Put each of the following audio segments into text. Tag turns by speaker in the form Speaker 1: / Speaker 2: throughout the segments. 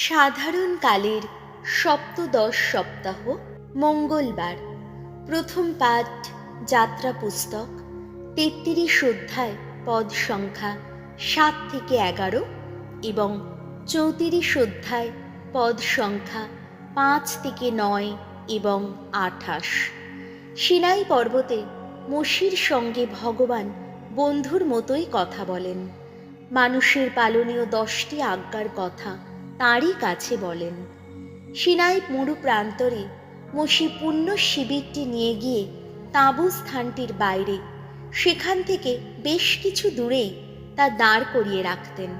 Speaker 1: সাধারণ কালের সপ্তদশ সপ্তাহ, মঙ্গলবার, প্রথম পাঠ, যাত্রা পুস্তক, তেত্রিশ অধ্যায়, পদ সংখ্যা সাত থেকে এগারো এবং চৌত্রিশ অধ্যায়, পদ সংখ্যা পাঁচ থেকে নয় এবং আঠাশ। সিনাই পর্বতে মসির সঙ্গে ভগবান বন্ধুর মতোই কথা বলেন। মানুষের পালনীয় দশটি আজ্ঞার কথা তাঁরই কাছে বলেন, সিনাই মরু প্রান্তরে মসি পুণ্য শিবিরটি নিয়ে গিয়ে তাঁবু স্থানটির বাইরে, সেখান থেকে বেশ কিছু দূরেই তা দাঁড় করিয়ে রাখতেন।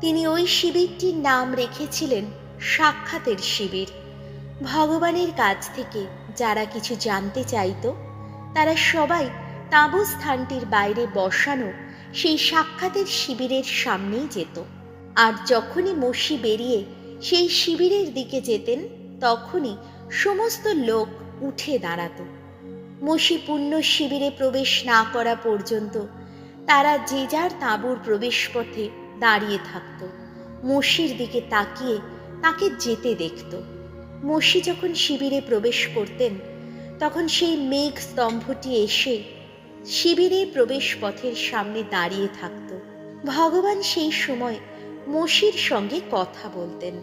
Speaker 1: তিনি ওই শিবিরটির নাম রেখেছিলেন সাক্ষাতের শিবির। ভগবানের কাছ থেকে যারা কিছু জানতে চাইত, তারা সবাই তাঁবু স্থানটির বাইরে বসানো সেই সাক্ষাতের শিবিরের সামনেই যেত। আর যখনই মসি বেরিয়ে সেই শিবিরের দিকে যেতেন, তখনই সমস্ত লোক উঠে দাঁড়াত। মসি পুণ্য শিবিরে প্রবেশ না করা পর্যন্ত তারা যে যার তাঁবুর প্রবেশপথে দাঁড়িয়ে থাকত। মসির দিকে তাকিয়ে তাকে যেতে দেখত। মসি যখন শিবিরে প্রবেশ করতেন, তখন সেই মেঘ স্তম্ভটি এসে শিবিরের প্রবেশ পথের সামনে দাঁড়িয়ে থাকত। ভগবান সেই সময় মসির সঙ্গে কথা বলতেন।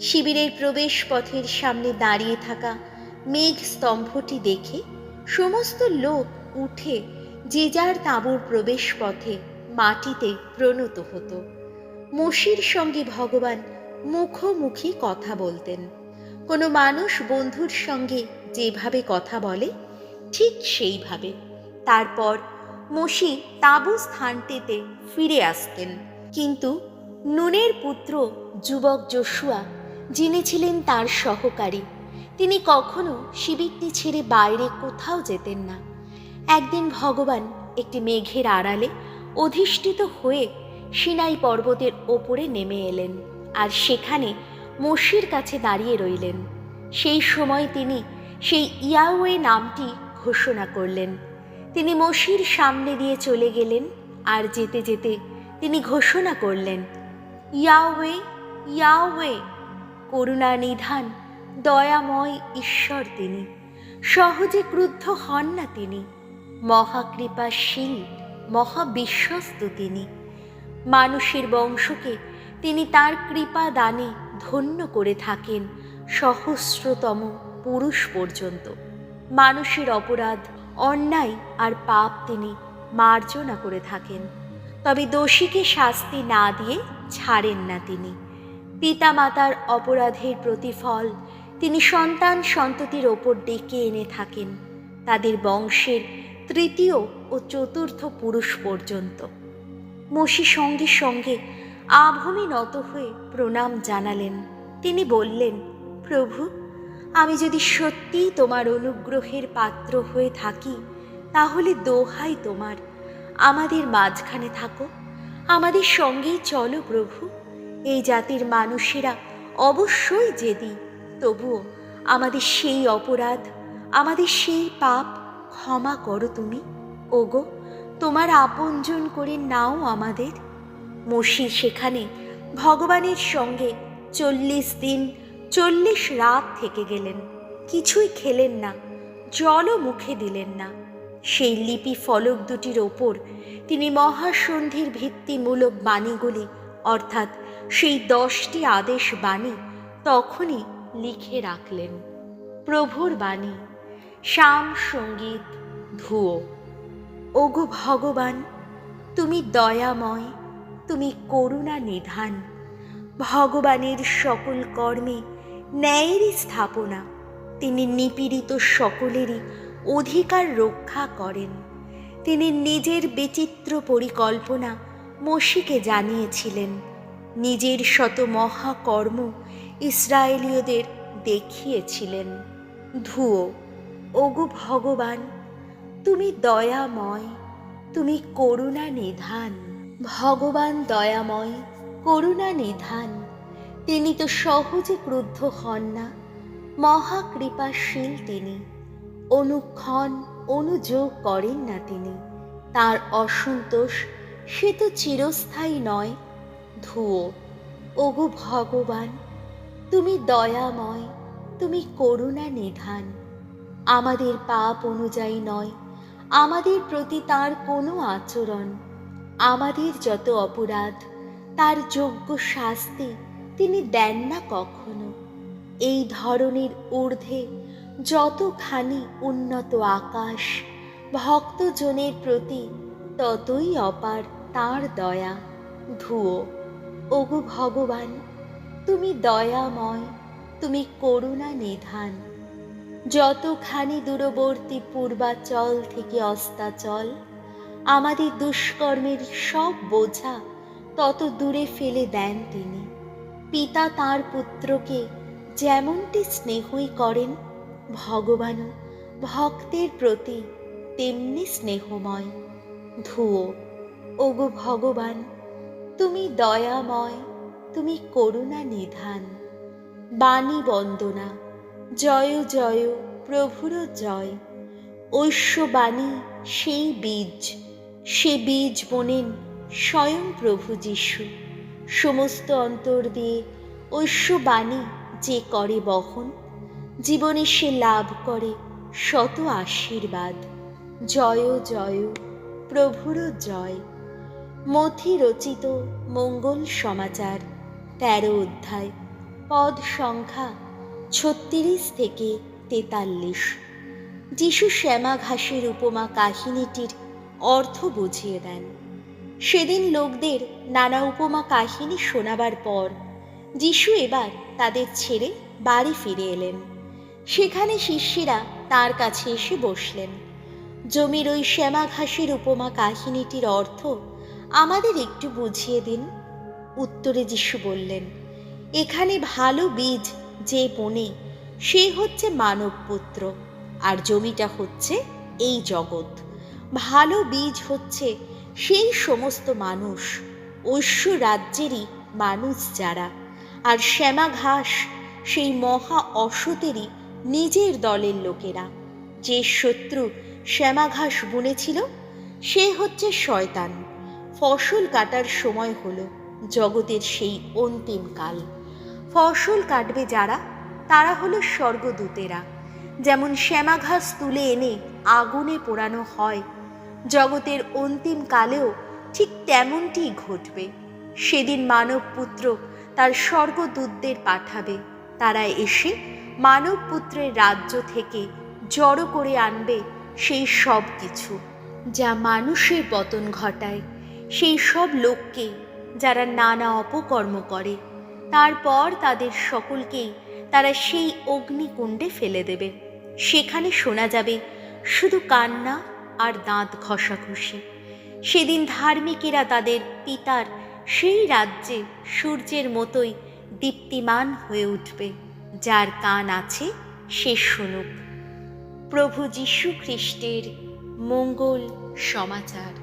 Speaker 1: শিবিরের প্রবেশ পথের সামনে দাঁড়িয়ে থাকা মেঘ স্তম্ভটি দেখে সমস্ত লোক উঠে যে যার তাঁবুর প্রবেশ পথে মাটিতে প্রণত হতো। মসির সঙ্গে ভগবান মুখোমুখি কথা বলতেন। কোনো মানুষ বন্ধুর সঙ্গে যেভাবে কথা বলে, ঠিক সেইভাবে। তারপর মসি তাঁবু স্থানটিতে ফিরে আসতেন। কিন্তু নুনের পুত্র যুবক জশুয়া যিনি ছিলেন তার সহকারী, তিনি কখনো শিবিরটি ছেড়ে বাইরে কোথাও যেতেন না। একদিন ভগবান একটি মেঘের আড়ালে অধিষ্ঠিত হয়ে সিনাই পর্বতের ওপরে নেমে এলেন আর সেখানে মসির কাছে দাঁড়িয়ে রইলেন। সেই সময় তিনি সেই ইয়াওয়ে নামটি ঘোষণা করলেন। তিনি মসির সামনে দিয়ে চলে গেলেন আর যেতে যেতে তিনি ঘোষণা করলেন ইয়াওয়ে ইয়াওয়ে করুণা নিধান, দয়াময় ঈশ্বর তিনি। সহজে ক্রুদ্ধ হন না তিনি। মহাকৃপাশীল, মহাবিশ্বস্ত তিনি। মানুষের বংশকে তিনি তার কৃপা দানে ধন্য করে থাকেন সহস্রতম পুরুষ পর্যন্ত। মানুষের অপরাধ, অন্যায় আর পাপ তিনি মার্জনা করে থাকেন। তবে দোষীকে শাস্তি না দিয়ে ছাড়েন না তিনি। পিতামাতার অপরাধের প্রতিফল, তিনি সন্তান সন্ততির ওপর ডেকে এনে থাকেন। তাদের বংশের তৃতীয় ও চতুর্থ পুরুষ পর্যন্ত। মসি সঙ্গে সঙ্গে আভূমি নত হয়ে প্রণাম জানালেন। তিনি বললেন, প্রভু, আমি যদি সত্যিই তোমার অনুগ্রহের পাত্র হয়ে থাকি, তাহলে দোহাই তোমার। আমাদের মাঝখানে থাকো। আমাদের সঙ্গেই চলো প্রভু। এই জাতির মানুষেরা অবশ্যই জেদি। তবুও আমাদের সেই অপরাধ, আমাদের সেই পাপ ক্ষমা করো তুমি। ওগো, তোমার আপনজন করে নাও আমাদের। মসি সেখানে ভগবানের সঙ্গে চল্লিশ দিন, চল্লিশ রাত থেকে গেলেন। কিছুই খেলেন না, জলও মুখে দিলেন না। সেই লিপি ফলক দুটির ওপর তিনি মহাসন্ধির ভিত্তিমূলক বাণীগুলি, অর্থাৎ সেই দশটি আদেশ বাণী তখনই লিখে রাখলেন। প্রভুর বাণী, শ্যাম সংগীত ধুয়ো ওগো ভগবান, তুমি দয়াময়, তুমি করুণা নিধান। ভগবানের সকল কর্মে ন্যায়েরই স্থাপনা, তিনি নিপীড়িত সকলেরই অধিকার রক্ষা করেন। তিনি নিজের বিচিত্র পরিকল্পনা মসিকে জানিয়েছিলেন। নিজের শত মহাকর্ম ইসরায়েলীয়দের দেখিয়েছিলেন। ধুয়ো ওগো ভগবান, তুমি দয়াময়, তুমি করুণা নিধান। ভগবান দয়াময়, করুণা নিধান। তিনি তো সহজে ক্রুদ্ধ হন না, মহাকৃপাশীল তিনি। অনুক্ষণ অনুযোগ করেন না তিনি। তার অসন্তোষ সে তো চিরস্থায়ী নয়। ধুয়ো ওগো ভগবান, তুমি দয়াময়, তুমি করুণা নিধান। আমাদের পাপ অনুযায়ী নয়, আমাদের প্রতি তার কোনো আচরণ। আমাদের যত অপরাধ, তার যোগ্য শাস্তি তিনি দেন না কখনো। এই ধরনের ঊর্ধ্বে যতখানি উন্নত আকাশ, ভক্তজনের প্রতি ততই অপার তার দয়া। ধুয়ো ওগো ভগবান, তুমি দয়াময়, তুমি করুণা নিধান। যতখানি দূরবর্তী পূর্বাচল থেকে অস্তাচল, আমাদের দুষ্কর্মের সব বোঝা তত দূরে ফেলে দেন তিনি। পিতা তার পুত্রকে যেমনটি স্নেহই করেন ভগবানও ভক্তের প্রতি তেমনি স্নেহময়। ধুয়ো ওগো ভগবান, তুমি দয়াময়, তুমি করুণা নিধান। বাণী বন্দনা, জয় জয়, প্রভুর জয়। ঐশ্ববাণী সেই বীজ, সে বীজ বোনেন স্বয়ং প্রভু যিশু। সমস্ত অন্তর দিয়ে ঐশ্ববাণী যে করে বহন জীবনে সে লাভ করে শত আশীর্বাদ। জয় জয় প্রভুর জয়। মথি রচিত মঙ্গল সমাচার, তেরো অধ্যায়, পদ সংখ্যা ছত্রিশ থেকে তেতাল্লিশ। যিশু শ্যামা ঘাসের উপমা কাহিনীটির অর্থ বুঝিয়ে দেন। সেদিন লোকদের নানা উপমা কাহিনী শোনাবার পর, যিশু এবার তাদের ছেড়ে বাড়ি ফিরে এলেন। সেখানে শিষ্যেরা তার কাছে এসে বসলেন। জমির ওই শ্যামা ঘাসের উপমা কাহিনীটির অর্থ আমাদের একটু বুঝিয়ে দিন। উত্তরে যিশু বললেন, এখানে ভালো বীজ যে বনে, সে হচ্ছে মানব পুত্র আর জমিটা হচ্ছে এই জগৎ। ভালো বীজ হচ্ছে সেই সমস্ত মানুষ ঐশ্ব রাজ্যেরই মানুষ যারা, আর শ্যামা ঘাস সেই মহা অসতেরই নিজের দলের লোকেরা। যে শত্রু শ্যামা ঘাস বুনেছিল, সে হচ্ছে শয়তান। ফসল কাটার সময় হলো জগতের সেই অন্তিম কাল। ফসল কাটবে যারা, তারা হলো স্বর্গদূতেরা। যেমন শ্যামা ঘাস তুলে এনে আগুনে পোড়ানো হয়, জগতের অন্তিম কালেও ঠিক তেমনটিই ঘটবে। সেদিন মানব পুত্র তার স্বর্গদূতদের পাঠাবে। তারা এসে মানব পুত্রের রাজ্য থেকে জড়ো করে আনবে সেই সব কিছু যা মানুষের পতন ঘটায়। সেই সব লোককে যারা নানা অপকর্ম করে, তারপর তাদের সকলকেই তারা সেই অগ্নিকুণ্ডে ফেলে দেবে। সেখানে শোনা যাবে শুধু কান্না আর দাঁত ঘষাঘষি। সেদিন ধার্মিকেরা তাদের পিতার সেই রাজ্যে সূর্যের মতোই দীপ্তিমান হয়ে উঠবে। যার কান আছে সে শুনুক। প্রভু যীশু খ্রিস্টের মঙ্গল সমাচার।